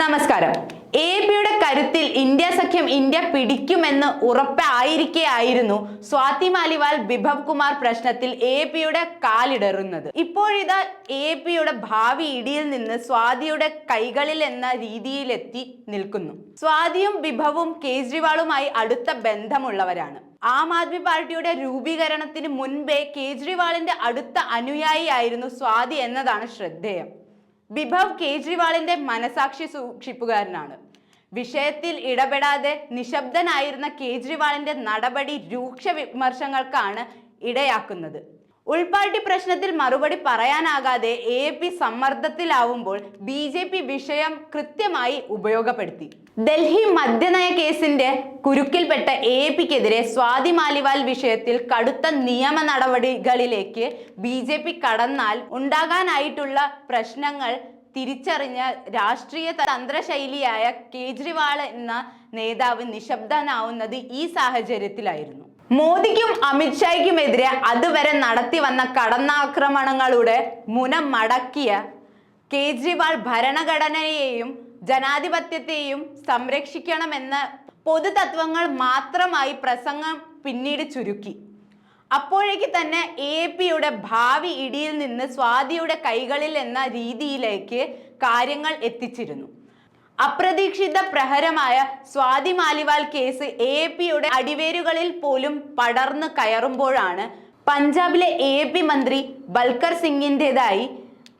നമസ്കാരം. എ പിയുടെ കരുത്തിൽ ഇന്ത്യ സഖ്യം ഇന്ത്യ പിടിക്കുമെന്ന് ഉറപ്പായിരിക്കെയായിരുന്നു സ്വാതി മാലിവാൽ ബിഭവ് കുമാർ പ്രശ്നത്തിൽ എ പിയുടെ കാലിടറുന്നത്. ഇപ്പോഴിതാ എ പിയുടെ ഭാവി ഇടിയിൽ നിന്ന് സ്വാതിയുടെ കൈകളിൽ എന്ന രീതിയിലെത്തി നിൽക്കുന്നു. സ്വാതിയും ബിഭവും കേജ്രിവാളുമായി അടുത്ത ബന്ധമുള്ളവരാണ്. ആം ആദ്മി പാർട്ടിയുടെ രൂപീകരണത്തിന് മുൻപേ കേജ്രിവാളിന്റെ അടുത്ത അനുയായിയായിരുന്നു സ്വാതി എന്നതാണ് ശ്രദ്ധേയം. ബിഭവ് കേജ്രിവാളിന്റെ മനസാക്ഷി സൂക്ഷിപ്പുകാരനാണ്. വിഷയത്തിൽ ഇടപെടാതെ നിശബ്ദനായിരുന്ന കേജ്രിവാളിന്റെ നടപടി രൂക്ഷ വിമർശങ്ങൾക്കാണ് ഇടയാക്കുന്നത്. ഉൾപാർട്ടി പ്രശ്നത്തിൽ മറുപടി പറയാനാകാതെ എ പി സമ്മർദ്ദത്തിലാവുമ്പോൾ ബി ജെ പി വിഷയം കൃത്യമായി ഉപയോഗപ്പെടുത്തി. ഡൽഹി മദ്യനയ കേസിന്റെ കുരുക്കിൽപ്പെട്ട എ പിക്കെതിരെ സ്വാതി മാലിവാൽ വിഷയത്തിൽ കടുത്ത നിയമ നടപടികളിലേക്ക് ബി ജെ പി കടന്നാൽ ഉണ്ടാകാനായിട്ടുള്ള പ്രശ്നങ്ങൾ തിരിച്ചറിഞ്ഞ രാഷ്ട്രീയ തന്ത്രശൈലിയായ കേജ്രിവാൾ എന്ന നേതാവ് നിശബ്ദനാവുന്നത് ഈ സാഹചര്യത്തിലായിരുന്നു. മോദിക്കും അമിത്ഷായ്ക്കുമെതിരെ അതുവരെ നടത്തി വന്ന കടന്നാക്രമണങ്ങളുടെ മുന മടക്കിയ കേജ്രിവാൾ ഭരണഘടനയെയും ജനാധിപത്യത്തെയും സംരക്ഷിക്കണമെന്ന പൊതുതത്വങ്ങൾ മാത്രമായി പ്രസംഗം പിന്നീട് ചുരുക്കി. അപ്പോഴേക്ക് തന്നെ എ പിയുടെ ഭാവി ഇടിയിൽ നിന്ന് സ്വാതിയുടെ കൈകളിൽ എന്ന രീതിയിലേക്ക് കാര്യങ്ങൾ എത്തിച്ചിരുന്നു. അപ്രതീക്ഷിത പ്രഹരമായ സ്വാതി മാലിവാൽ കേസ് എ പിയുടെ അടിവേരുകളിൽ പോലും പടർന്നു കയറുമ്പോഴാണ് പഞ്ചാബിലെ എ പി മന്ത്രി ബൽക്കർ സിംഗിന്റെതായി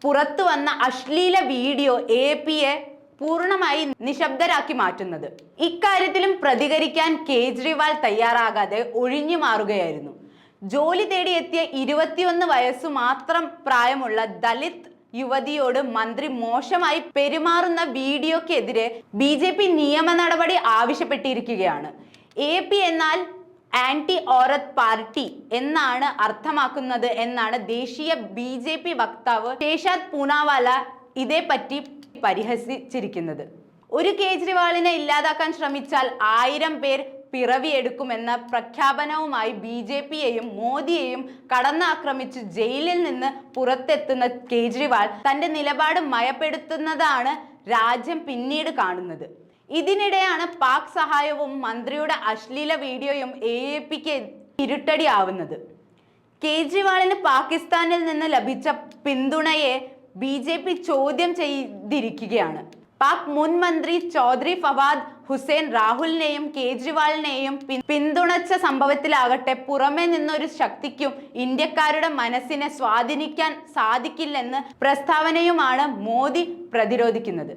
പുറത്തു വന്ന അശ്ലീല വീഡിയോ എ പിയെ പൂർണമായി നിശബ്ദരാക്കി മാറ്റുന്നത്. ഇക്കാര്യത്തിലും പ്രതികരിക്കാൻ കേജ്രിവാൾ തയ്യാറാകാതെ ഒഴിഞ്ഞു മാറുകയായിരുന്നു. ജോലി തേടിയെത്തിയ ഇരുപത്തിയൊന്ന് വയസ്സു മാത്രം പ്രായമുള്ള ദലിത് യുവതിയോട് മന്ത്രി മോശമായി പെരുമാറുന്ന വീഡിയോക്കെതിരെ ബി ജെ പി നിയമ നടപടി ആവശ്യപ്പെട്ടിരിക്കുകയാണ്. എ പി എന്നാൽ ആന്റി ഓറത് പാർട്ടി എന്നാണ് അർത്ഥമാക്കുന്നത് എന്നാണ് ദേശീയ ബി ജെ പി വക്താവ് ശേഷാദ് പൂനാവാല ഇതേപ്പറ്റി പരിഹസിച്ചിരിക്കുന്നത്. ഒരു കേജ്രിവാളിനെ ഇല്ലാതാക്കാൻ ശ്രമിച്ചാൽ ആയിരം പേർ പിറവിയെടുക്കുമെന്ന പ്രഖ്യാപനവുമായി ബി ജെ പിയെയും മോദിയെയും കടന്നാക്രമിച്ച് ജയിലിൽ നിന്ന് പുറത്തെത്തുന്ന കേജ്രിവാൾ തന്റെ നിലപാട് മയപ്പെടുത്തുന്നതാണ് രാജ്യം പിന്നീട് കാണുന്നത്. ഇതിനിടെയാണ് പാക് സഹായവും മന്ത്രിയുടെ അശ്ലീല വീഡിയോയും എ എ പിക്ക് ഇരുട്ടടിയാവുന്നത്. കേജ്രിവാളിന് പാകിസ്ഥാനിൽ നിന്ന് ലഭിച്ച പിന്തുണയെ ബി ജെ പി ചോദ്യം ചെയ്തിരിക്കുകയാണ്. പാക് മുൻ മന്ത്രി ചൗധരി ഫവാദ് ഹുസൈൻ രാഹുലിനെയും കേജ്രിവാളിനെയും പിന്തുണച്ച സംഭവത്തിലാകട്ടെ പുറമെ നിന്നൊരു ശക്തിക്കും ഇന്ത്യക്കാരുടെ മനസ്സിനെ സ്വാധീനിക്കാൻ സാധിക്കില്ലെന്ന് പ്രസ്താവനയുമാണ് മോദി പ്രതിരോധിക്കുന്നത്.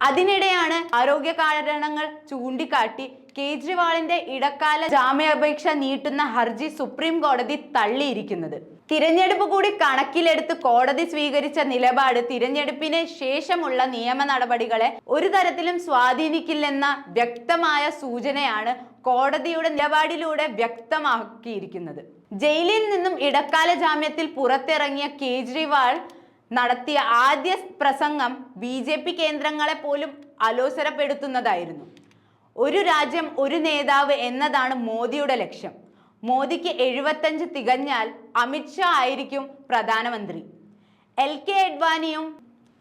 അതിനിടെയാണ് ആരോഗ്യ കാരണങ്ങൾ ചൂണ്ടിക്കാട്ടി കേജ്രിവാളിന്റെ ഇടക്കാല ജാമ്യാപേക്ഷ നീട്ടുന്ന ഹർജി സുപ്രീം കോടതി തള്ളിയിരിക്കുന്നത്. തിരഞ്ഞെടുപ്പ് കൂടി കണക്കിലെടുത്ത് കോടതി സ്വീകരിച്ച നിലപാട് തിരഞ്ഞെടുപ്പിന് ശേഷമുള്ള നിയമ നടപടികളെ ഒരു തരത്തിലും സ്വാധീനിക്കില്ലെന്ന വ്യക്തമായ സൂചനയാണ് കോടതിയുടെ നിലപാടിലൂടെ വ്യക്തമാക്കിയിരിക്കുന്നത്. ജയിലിൽ നിന്നും ഇടക്കാല ജാമ്യത്തിൽ പുറത്തിറങ്ങിയ കേജ്രിവാൾ നടത്തിയ ആദ്യ പ്രസംഗം ബി ജെ പി കേന്ദ്രങ്ങളെ പോലും അലോസരപ്പെടുത്തുന്നതായിരുന്നു. ഒരു രാജ്യം ഒരു നേതാവ് എന്നതാണ് മോദിയുടെ ലക്ഷ്യം. മോദിക്ക് എഴുപത്തഞ്ച് തികഞ്ഞാൽ അമിത്ഷാ ആയിരിക്കും പ്രധാനമന്ത്രി. എൽ കെ അഡ്വാനിയും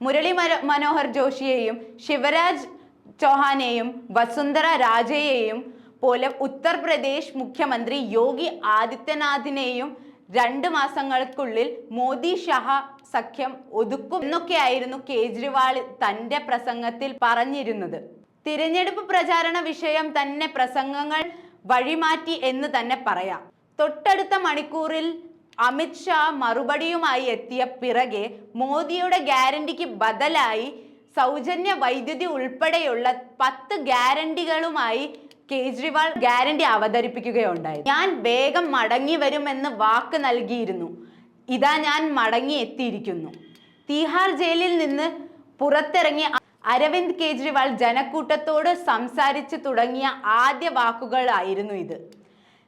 മുരളി മനോഹർ ജോഷിയെയും ശിവരാജ് ചൗഹാനെയും വസുന്ധര രാജയെയും പോലെ ഉത്തർപ്രദേശ് മുഖ്യമന്ത്രി യോഗി ആദിത്യനാഥിനെയും രണ്ട് മാസങ്ങൾക്കുള്ളിൽ മോദി ഷഹ സഖ്യം ഒതുക്കും എന്നൊക്കെയായിരുന്നു കേജ്രിവാൾ തന്റെ പ്രസംഗത്തിൽ പറഞ്ഞിരുന്നത്. തിരഞ്ഞെടുപ്പ് പ്രചാരണ വിഷയം തന്നെ പ്രസംഗങ്ങൾ വഴിമാറ്റി എന്ന് തന്നെ പറയാം. തൊട്ടടുത്ത മണിക്കൂറിൽ അമിത്ഷാ മറുപടിയുമായി എത്തിയ പിറകെ മോദിയുടെ ഗ്യാരണ്ടിക്ക് ബദലായി സൗജന്യ വൈദ്യുതി ഉൾപ്പെടെയുള്ള പത്ത് ഗ്യാരണ്ടികളുമായി കേജ്രിവാൾ ഗ്യാരണ്ടി അവതരിപ്പിക്കുകയുണ്ടായി. ഞാൻ വേഗം മടങ്ങി വരുമെന്ന് വാക്ക് നൽകിയിരുന്നു. ഇതാ ഞാൻ മടങ്ങി എത്തിയിരിക്കുന്നു. തീഹാർ ജയിലിൽ നിന്ന് പുറത്തിറങ്ങിയ അരവിന്ദ് കേജ്രിവാൾ ജനക്കൂട്ടത്തോട് സംസാരിച്ചു തുടങ്ങിയ ആദ്യ വാക്കുകളായിരുന്നു ഇത്.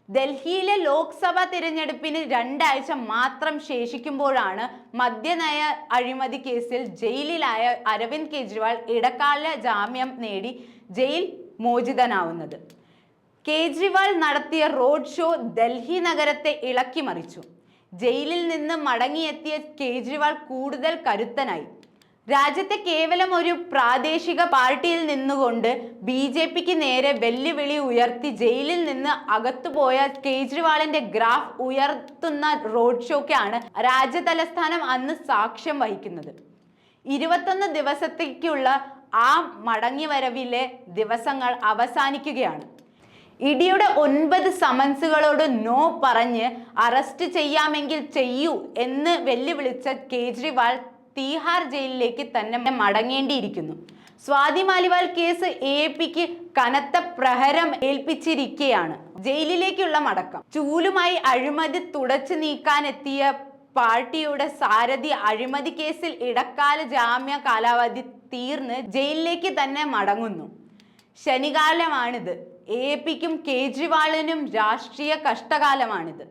ഡൽഹിയിലെ ലോക്സഭാ തിരഞ്ഞെടുപ്പിന് രണ്ടാഴ്ച മാത്രം ശേഷിക്കുമ്പോഴാണ് മദ്യനയ അഴിമതി കേസിൽ ജയിലിലായ അരവിന്ദ് കേജ്രിവാൾ ഇടക്കാല ജാമ്യം നേടി ജയിൽ മോചിതനാവുന്നത്. കേജ്രിവാൾ നടത്തിയ റോഡ് ഷോ ഡൽഹി നഗരത്തെ ഇളക്കിമറിച്ചു ജയിലിൽ നിന്ന് മടങ്ങിയെത്തിയ കേജ്രിവാൾ കൂടുതൽ കരുത്തനായി. രാജ്യത്തെ കേവലം ഒരു പ്രാദേശിക പാർട്ടിയിൽ നിന്നുകൊണ്ട് ബി ജെ പിക്ക് നേരെ വെല്ലുവിളി ഉയർത്തി ജയിലിൽ നിന്ന് അകത്തുപോയ കേജ്രിവാളിന്റെ ഗ്രാഫ് ഉയർത്തുന്ന റോഡ് ഷോക്കാണ് രാജ്യ തലസ്ഥാനം അന്ന് സാക്ഷ്യം വഹിക്കുന്നത്. ഇരുപത്തൊന്ന് ദിവസത്തേക്കുള്ള ആ മടങ്ങിവരവിലെ ദിവസങ്ങൾ അവസാനിക്കുകയാണ്. ഇടിയുടെ ഒൻപത് സമൻസുകളോട് നോ പറഞ്ഞ് അറസ്റ്റ് ചെയ്യാമെങ്കിൽ ചെയ്യൂ എന്ന് വെല്ലുവിളിച്ച കേജ്രിവാൾ തീഹാർ ജയിലിലേക്ക് തന്നെ മടങ്ങേണ്ടിയിരിക്കുന്നു. സ്വാതി മാലിവാൽ കേസ് എ പിക്ക് കനത്ത പ്രഹരം ഏൽപ്പിച്ചിരിക്കുകയാണ് ജയിലിലേക്കുള്ള മടക്കം. ചൂലുമായി അഴിമതി തുടച്ചു നീക്കാനെത്തിയ പാർട്ടിയുടെ സാരഥി അഴിമതി കേസിൽ ഇടക്കാല ജാമ്യ കാലാവധി തീർന്ന് ജയിലിലേക്ക് തന്നെ മടങ്ങുന്നു. ശനികാലമാണിത്. എ പിക്കും കേജ്രിവാളിനും രാഷ്ട്രീയ കഷ്ടകാലമാണിത്.